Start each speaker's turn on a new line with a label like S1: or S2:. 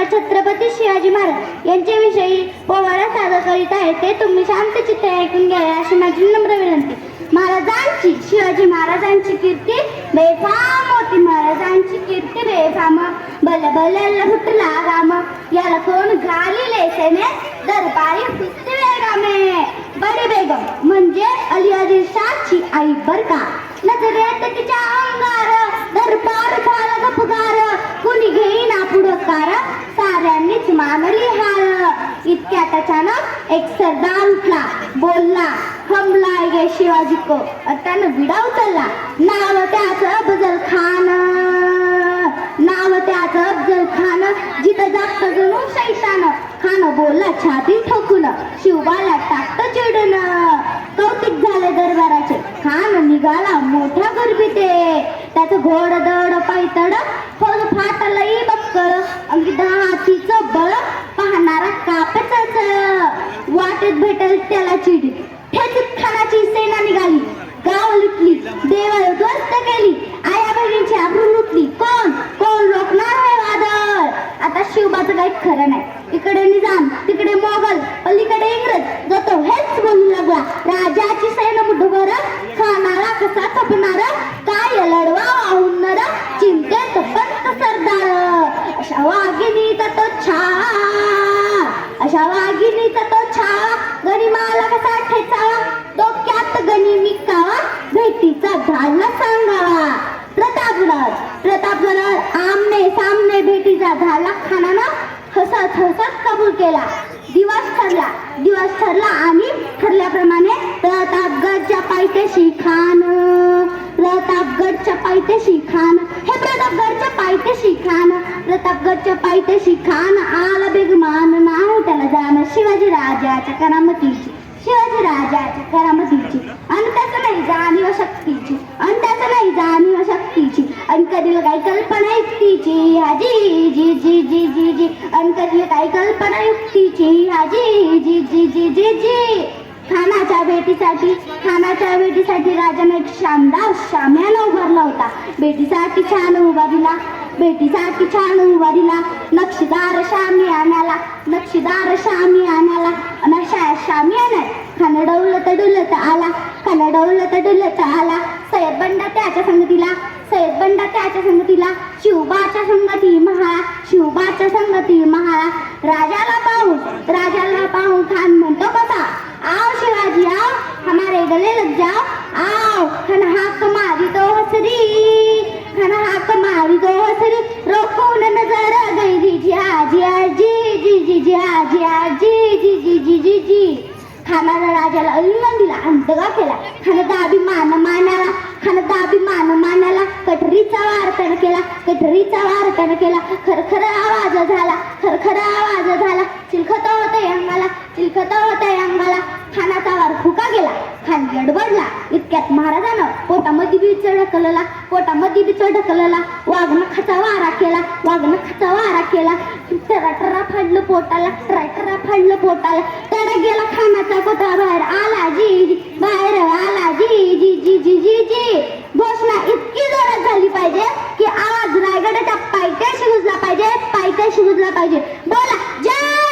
S1: आपल्याला छत्रपती शिवाजी महाराज यांच्याविषयी पोवाडा सादर करीत आहे ते तुम्ही शांत चित्र ऐकून घ्या अशी माझी नम्र विनंती. महाराजांची शिवाजी महाराजांची कीर्ती बेफाम होती. महाराजांची कीर्ती बेफाम. बल बल फुटला राम याला कोण घालिले सेने? दरबारी फुटते वेगामे बडी बेगम. म्हणजे अली आदिल शाहची आई बर का? नजरेत तिच्या अंगार दरबार झाला गपगार कुणी घेईना पुढकार साऱ्यांनीच मानली हार इतक्यात अचानक एक सरदार उठला बोलला हमला गे शिवाजी को. त्यानं विडा उचलला नाव त्याचं अफजल खान नाव त्याचं अफजल खान जिथं जास्त जणू शैतान खान बोलला छाती ठोकून शिवबाला टाकत चिडून. कौतिक झाले दरबाराचे खान निघाला मोठ्या गर्भीते. त्याचं घोड दड पायतड फौज फाटलंही बक्कर अगदी हातीचं बळ वाटेत भेटल त्याला चिडी ठेचीत खानाची सेना निघाली. गाव लुटली. देवळ ध्वस्त केली. आया बहिणीची आबरू लुटली. कोण? कोण रोखणार आहे वादळ? आता शिवबाचं काही खरं नाही. इकडे निजाम तिकडे मोगल पलीकडे इंग्रज. जातो हेच बोलू लागला. राजाची सैन्य मुठभर खाणारा कसा थपणार? काय लढवा वाहुणार चिंतेत पंत सरदार. अशा वागे प्रताप आमने सामने भेटीचा झाला. खानानं हसत हसत कबूल केला. दिवस ठरला. दिवस ठरला आणि ठरल्याप्रमाणे प्रतापगडच्या पायथ्याशी खान प्रतापगडच्या पायथ्याशी खान हे प्रतापगडच्या पायथ्याशी खान प्रतापगडच्या पायथ्याशी खान आला बेगमान. नाव त्याला जाणं शिवाजी राजाच्या करामतीची शिवाजी राजाच्या करामतीची आणि त्याचं नाही जाणीव शक्तीची आणि त्याचं नाही जाणीव शक्तीची आणि कधी काही कल्पना युक्तीची हाजी जी जी जी जी जी. आणि काय काही कल्पना युक्तीची हाजी जी जी जी जी जी. खानाच्या भेटीसाठी खानाच्या भेटीसाठी राजाने एक शानदार शाम्याना उभारला होता. भेटीसाठी छान उभा दिला. भेटीसाठी छान उभा दिला. नक्षीदार शामी आणाला. नक्षीदार शामी आणाला. आणि शामी आणाय. खाणं डवलं तर डुलत आला. खाणं डवलं तर डुलत आला. सय्यद बंडा त्याच्या संगतीला सय्यद बंडा त्याच्या संगतीला शिवबाच्या संगती महाळा शिवबाच्या संगती महाळा. राजाला पाहून राजाला पाहून खान म्हणतो कसा? आओ शिवाजी आओ हमारे गले लग जाओ. आओ खन हाक मारी तो हसरी खन हाक मारी तो हसरी. रोखून नजर गई जी जी हा जी जी जी जी जी हा जी जी जी जी जी जी जी. खानानं राजाला अलिंगन दिला आणि दगा केला. खान दाबी मान मानाला खान दाबी मान मानाला कठरीचा वार केला कठरीचा वार केला. खरखर आवाज झाला खरखर आवाज झाला. चिलखत होते अंगाला चिलखत होते अंगाला. खानाचा वार फुका गेला खान गडबडला. इतक्यात महाराजानं पोटामध्ये बीच ढकलला पोटामध्ये बीच ढकलला वाघनं वारा केला वाघनखाचा वारा केला. टरा टरा फाडलं पोटाला टरा टरा फाडलं पोटाला. तडक गेला खानाचा कोटा बाहेर. आला जी बाहेर आला जी. calle. ¡Bola! ¡Ya!